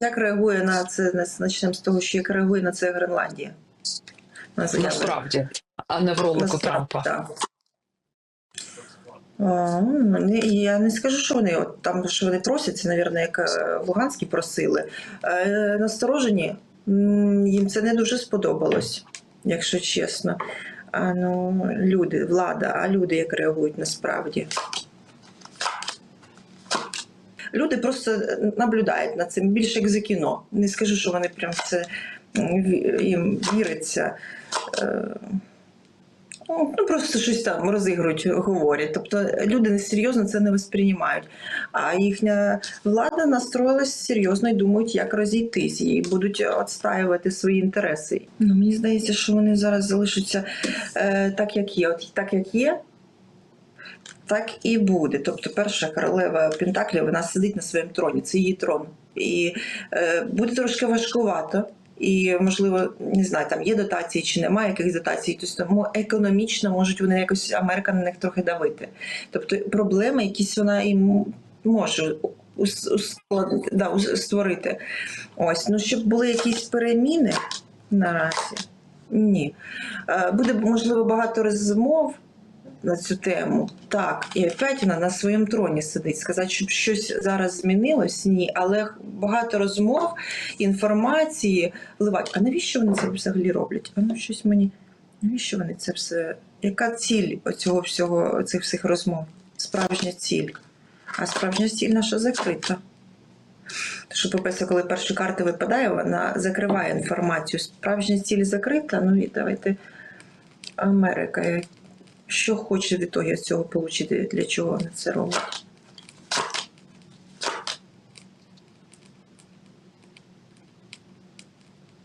Як реагує на це? Почнемо з того, що як реагує на це Гренландія? На. Насправді, а не в ролику Трампа. так. Ну, Я не скажу, що вони от там, що вони просяться, навірно, як е, в Луганській просили. Е, Насторожені, їм це не дуже сподобалось, якщо чесно. А ну, люди, влада, а люди як реагують насправді? Люди просто наблюдають над цим більше як за кіно. Не скажу, що вони прям це їм віриться. Е, Ну, ну, просто щось там розігрують, говорять. Тобто люди несерйозно це не восприймають. А їхня влада настроїлась серйозно і думають, як розійтись, і будуть відстаювати свої інтереси. Ну, мені здається, що вони зараз залишаться е, так, як є. От так, як є, так і буде. Тобто, перша королева Пентаклів вона сидить на своєму троні, це її трон. І е, буде трошки важкувато. І, можливо, не знаю, там є дотації чи немає якихось дотацій, тобто тому економічно можуть вони якось Америка на них трохи давити. Тобто проблеми якісь вона і м- може да, створити. Ось, ну щоб були якісь переміни наразі. Ні. Е, Буде, можливо, багато розмов на цю тему. Так, і опять вона на своєму троні сидить. Сказати, щоб щось зараз змінилось, ні, але багато розмов, інформації вливати. А навіщо вони це взагалі роблять? А ну щось мені. Навіщо вони це все? Яка ціль цього всього, цих всіх розмов? Справжня ціль. А справжня ціль наша закрита. Тому що, по-перше, коли перша карта випадає, вона закриває інформацію. Справжня ціль закрита. Ну і давайте Америка. Що хоче в ітогі з цього отримати, для чого вони це роблять?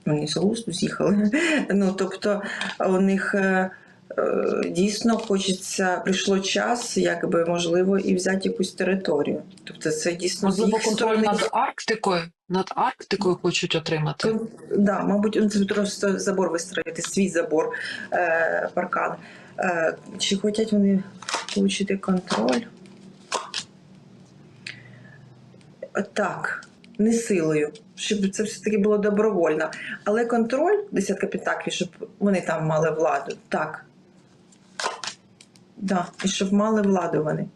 Вони з глузду з'їхали. Ну, тобто, у них е, е, дійсно хочеться, прийшло час, якби можливо, і взяти якусь територію. Тобто, це дійсно з їх контроль сторони. над Арктикою, над Арктикою хочуть отримати. Кон- Да, мабуть, це просто забор вистроїти, свій забор, е, паркан. Е, чи хочуть вони отримати контроль? Так, не силою, щоб це все-таки було добровольно. Але контроль, десятка пентаклів, щоб вони там мали владу. Так. Да, і щоб мали владу вони.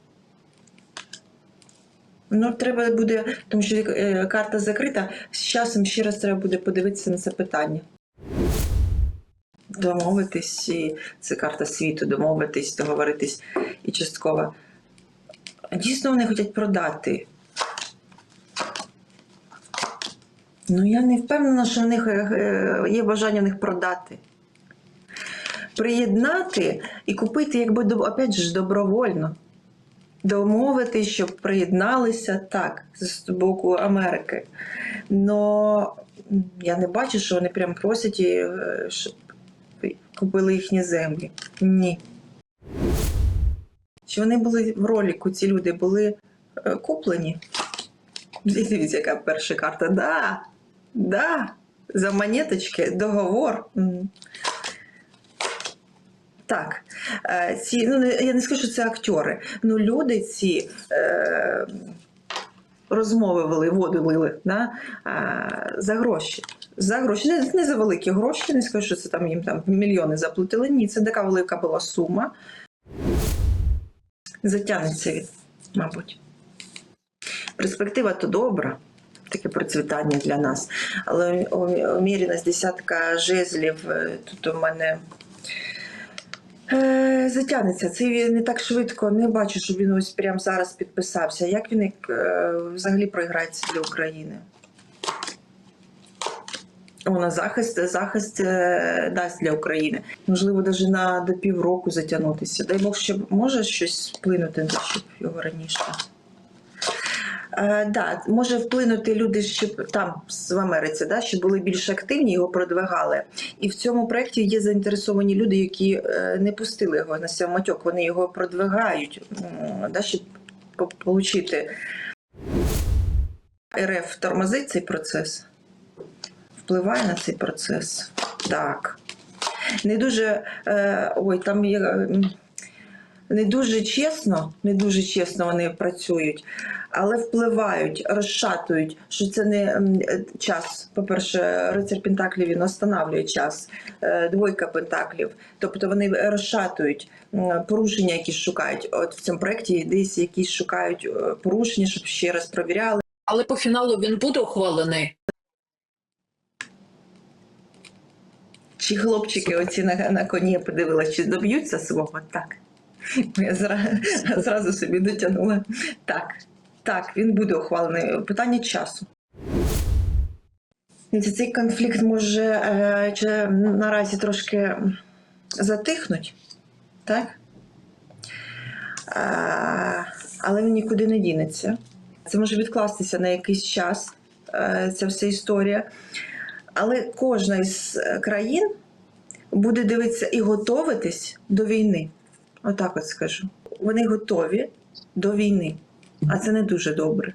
Ну, треба буде, тому що е, карта закрита. З часом ще раз треба буде подивитися на це питання. Домовитись, і це карта світу, домовитись, договоритись і частково. Дійсно, вони хочуть продати. Ну, я не впевнена, що в них е, е, є бажання в них продати. Приєднати і купити, якби опять же, добровольно домовитись, щоб приєдналися так з боку Америки. Но я не бачу, що вони прям просять, е, щоб купили їхні землі. Ні. Чи вони були в роліку, ці люди були е, куплені? Дивіться, яка перша карта. Да, да, за монеточки, договор. Так, е, ці, ну, я не скажу, що це актори. Ну, люди ці е, розмови вели, воду лили да, е, за гроші. За гроші. Не, не за великі гроші, не скажу, що це там їм там мільйони заплатили. Ні, це така велика була сума. Затягнеться він, мабуть. Перспектива то добра, таке процвітання для нас. Але уміреність десятка жезлів е, тут у мене. Е, Затягнеться. Це він не так швидко. Не бачу, щоб він ось прямо зараз підписався. Як він е, взагалі програється для України? О, на захист, захист е, дасть для України. Можливо, навіть на до півроку затягнутися. Дай Бог, щоб може щось вплинути, щоб його раніше. Е, да, може вплинути люди, щоб там в Америці, да, щоб були більш активні, його продвигали. І в цьому проєкті є заінтересовані люди, які е, не пустили його на самотьок, вони його продвигають, м, да, щоб отримати. РФ тормозить цей процес, впливає на цей процес. Так. Не дуже. Е, ой, там є. Не дуже чесно, не дуже чесно вони працюють. але впливають, розшатують, що це не е, час. По-перше, рицар Пентаклів він останавлює час, е, двойка Пентаклів. Тобто вони розшатують порушення, які шукають. От в цьому проєкті десь якісь шукають е, порушення, щоб ще раз провіряли. Але по фіналу він буде ухвалений. Чи хлопчики оці на, на коні я подивилася, чи доб'ються свого? Так. Я зразу, зразу собі дотягнула. Так, так, він буде ухвалений. Питання часу. Цей конфлікт може е, чи наразі трошки затихнуть, так? Е, але він нікуди не дінеться. Це може відкластися на якийсь час, е, ця вся історія. Але кожна із е, країн буде дивитися і готуватись до війни. Отак от скажу. Вони готові до війни, а це не дуже добре.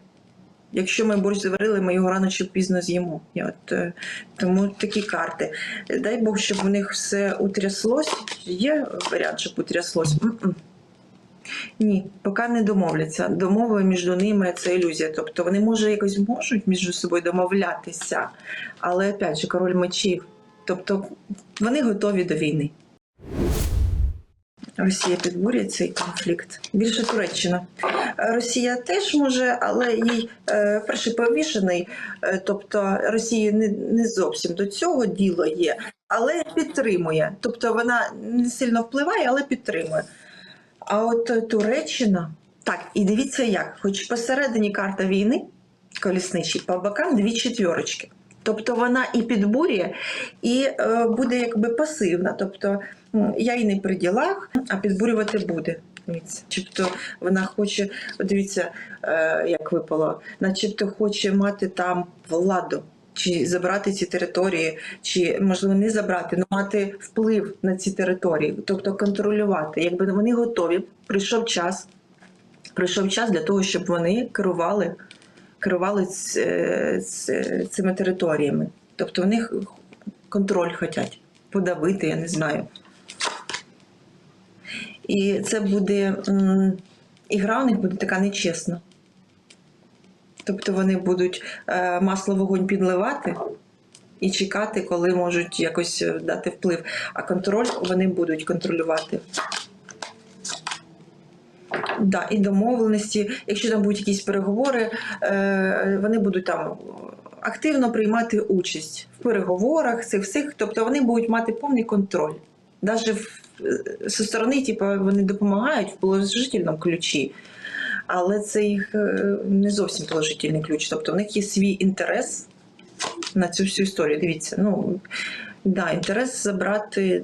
Якщо ми борщ заварили, ми його рано чи пізно з'їмо. Я от, е, тому такі карти. Дай Бог, щоб у них все утряслось. Є варіант, щоб утряслось. Ні, поки не домовляться. Домови між ними це ілюзія. Тобто вони може якось можуть між собою домовлятися, але опять же король мечів. Тобто вони готові до війни. Росія підбурює цей конфлікт. Більше Туреччина. Росія теж може, але їй е, перший повішений, е, тобто Росії не, не зовсім до цього діло є, але підтримує. Тобто вона не сильно впливає, але підтримує. А от е, Туреччина, так, і дивіться як, хоч посередині карта війни, колісничий, по бокам дві четвірочки. Тобто вона і підбурює, і е, буде якби пасивна. Тобто я і не при ділах, а підбурювати буде. Дивіться, Начебто вона хоче, дивіться, е, як випало, начебто хоче мати там владу, чи забрати ці території, чи можливо не забрати, але мати вплив на ці території, тобто контролювати. Якби вони готові, прийшов час. Прийшов час для того, щоб вони керували, керували ц- цими територіями. Тобто вони х- контроль хочуть подавити, я не знаю. І це буде м, ігра у них буде така нечесна. Тобто вони будуть е, масло вогонь підливати і чекати, коли можуть якось е, дати вплив. А контроль вони будуть контролювати. Да, і домовленості, якщо там будуть якісь переговори, е, вони будуть там активно приймати участь в переговорах, цих всіх, тобто вони будуть мати повний контроль. Навіть зі сторони, типу, вони допомагають в положительному ключі, але це їх е, не зовсім положительний ключ. Тобто в них є свій інтерес на цю всю історію. Дивіться, ну да, інтерес забрати,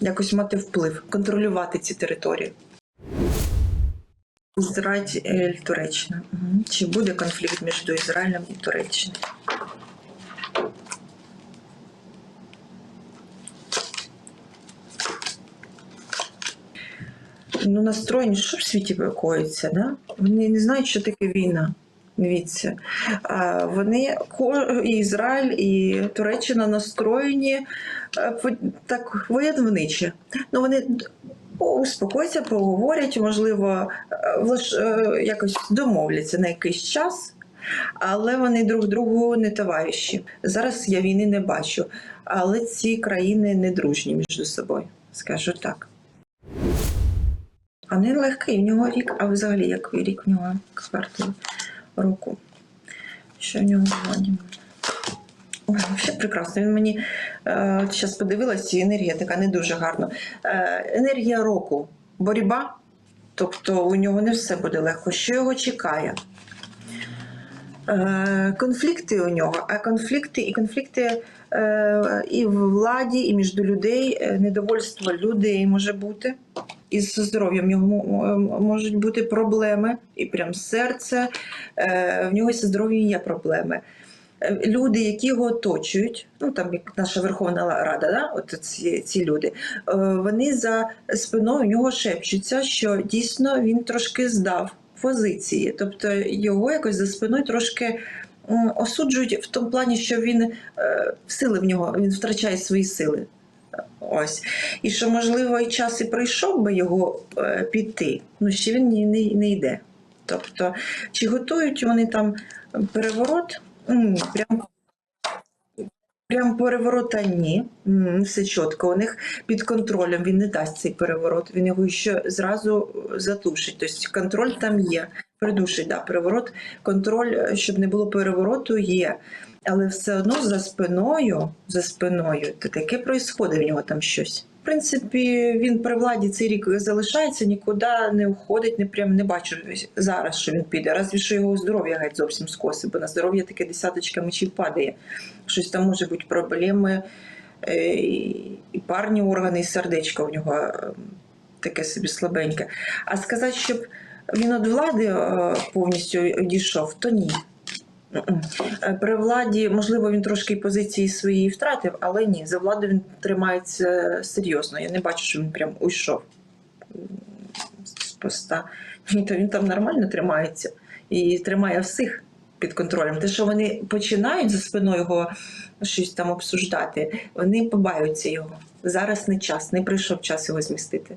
якось мати вплив, контролювати ці території. Ізраїль, Туреччина. Чи буде конфлікт між Ізраїлем і Туреччиною? Ну, настроєні, що в світі коїться, да? Вони не знають, що таке війна. Дивіться, вони і Ізраїль, і Туреччина настроєні е, так воєнниче. Ну вони успокояться, поговорять, можливо, е, е, якось домовляться на якийсь час, але вони друг другу не товариші. Зараз я війни не бачу, але ці країни не дружні між собою, скажу так. А не легкий, в нього рік, а взагалі який рік в нього карту року. Що в нього владі? Ой, взагалі прекрасно. Він мені е, зараз подивилась, і енергія така не дуже гарна. Е, енергія року, боротьба, тобто у нього не все буде легко. Що його чекає? Е, конфлікти у нього, а конфлікти і конфлікти е, і в владі, і між людей, е, недовольство людей може бути. Із здоров'ям мо- можуть бути проблеми, і прям серце. В нього зі здоров'ям є проблеми. Люди, які його оточують, ну там як наша Верховна Рада, да? от ці, ці люди, вони за спиною у нього шепчуться, що дійсно він трошки здав позиції. Тобто його якось за спиною трошки осуджують в тому плані, що він е, сили в нього, він втрачає свої сили. Ось. І що, можливо, і час і прийшов би його е, піти, ну ще він не, не, не йде. Тобто, чи готують вони там переворот? Прям, прям переворота ні. Все чітко. У них під контролем він не дасть цей переворот. Він його ще зразу затушить. Тобто контроль там є. Придушить, да, переворот, контроль, е, щоб не було перевороту, є. Але все одно за спиною, за спиною, то таке происходить в нього там щось. Принципі, він при владі цей рік залишається, нікуди не уходить, не прям не бачу зараз, що він піде. Разві що його здоров'я геть зовсім скосить, бо на здоров'я таке десяточка мечів падає. Щось там може бути проблеми, е, і парні органи, і сердечко в нього е, таке собі слабеньке. А сказати, щоб він від влади е, повністю одійшов, то ні. Е, При владі, можливо, він трошки позиції свої втратив, але ні, за владу він тримається серйозно. Я не бачу, що він прям уйшов з поста. Ні, то він там нормально тримається і тримає всіх під контролем. Те, що вони починають за спиною його щось там обсуждати, вони побаються його. Зараз не час, не прийшов час його змістити.